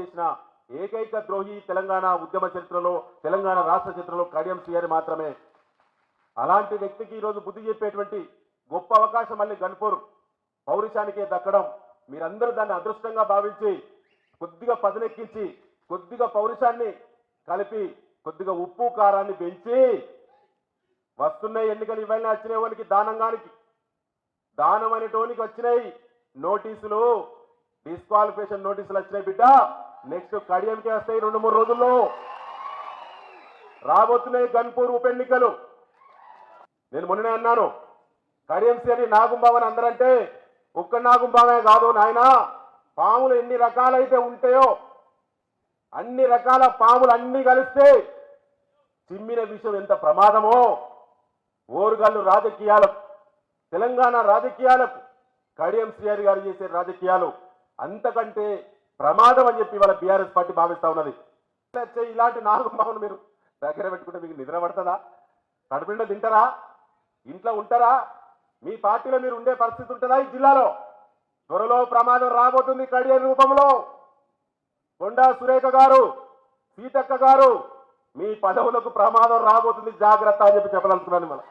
చేసిన ఏకైక ద్రోహి తెలంగాణ ఉద్యమ చరిత్రలో తెలంగాణ రాష్ట్ర చరిత్రలో కడియం శ్రీహరి మాత్రమే. అలాంటి వ్యక్తికి ఈరోజు బుద్ధి చెప్పేటువంటి గొప్ప అవకాశం మళ్ళీ గన్పూర్ పౌరుషానికే దక్కడం. మీరందరూ దాన్ని అదృష్టంగా భావించి కొద్దిగా పదనెక్కించి కొద్దిగా పౌరుషాన్ని కలిపి కొద్దిగా ఉప్పు కారాన్ని పెంచి వస్తున్న ఎన్నికలు ఇవన్నీ వచ్చినాయి వానికి దానంగానికి దానం అనేటోనికి వచ్చినాయి నోటీసులు. డిస్క్వాలిఫికేషన్ నోటీసులు వచ్చినాయి బిడ్డ. నెక్స్ట్ కడియంకి వస్తాయి రెండు మూడు రోజుల్లో. రాబోతున్నాయి గన్పూర్ ఉప ఎన్నికలు నేను మొన్ననే అన్నాను కడియం అని నాగుంబావని అందరంటే ఒక్క నాగుంబావే కాదు నాయన. పాములు ఎన్ని రకాలైతే ఉంటాయో అన్ని రకాల పాములు అన్ని కలిస్తే చిమ్మిన విషయం ఎంత ప్రమాదమో. ఓరుగల్లు రాజకీయాలకు తెలంగాణ రాజకీయాలకు కడియం శ్రీహరి గారు చేసే రాజకీయాలు అంతకంటే ప్రమాదం అని చెప్పి వాళ్ళ బీఆర్ఎస్ పార్టీ భావిస్తా ఉన్నది. ఇలాంటి ఇలాంటి మామూలు మీరు దగ్గర పెట్టుకుంటే మీకు నిద్ర పడుతుందా? కడుపుండ తింటారా? ఇంట్లో ఉంటారా? మీ పార్టీలో మీరు ఉండే పరిస్థితి ఉంటుందా ఈ జిల్లాలో? త్వరలో ప్రమాదం రాబోతుంది కడియర్ రూపంలో. కొండా సురేఖ గారు సీతక్క గారు మీ పదవులకు ప్రమాదం రాబోతుంది జాగ్రత్త అని చెప్పి చెప్పదలుచుకున్నాను మనం